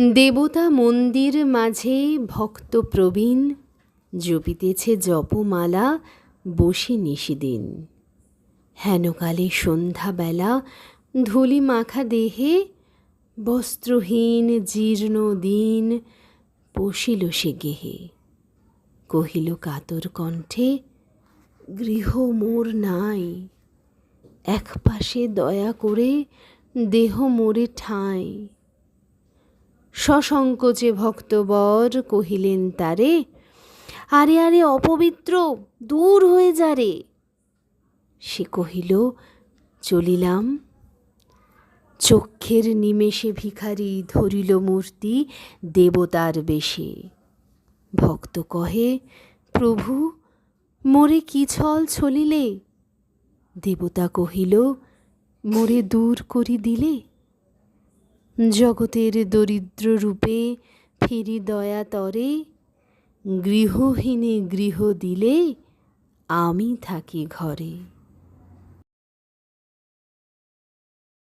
দেবতা মন্দির মাঝে ভক্ত প্রবীণ, জপিতেছে জপমালা, বসে নিশিদিন। হেনকালে সন্ধ্যাবেলা ধূলি মাখা দেহে বস্ত্রহীন জীর্ণ দিন বসিল সে গেহে। কহিল কাতর কণ্ঠে, গৃহ মোর নাই এক পাশে দয়া করে দেহ মোরে ঠাঁই। সসংকোচে ভক্তবর কহিলেন তারে আরে আরে, অপবিত্র, দূর হয়ে যা রে। সে কহিল, চলিলাম। চক্ষের নিমেষে ভিখারি ধরিল মূর্তি দেবতার বেশে। ভক্ত কহে, প্রভু, মোরে কি ছল ছলিলে? দেবতা কহিল, মোরে দূর করি দিলে? জগতের দরিদ্র রূপে ফিরি দয়া তরে গৃহহীনে গৃহ দিলে আমি থাকি ঘরে।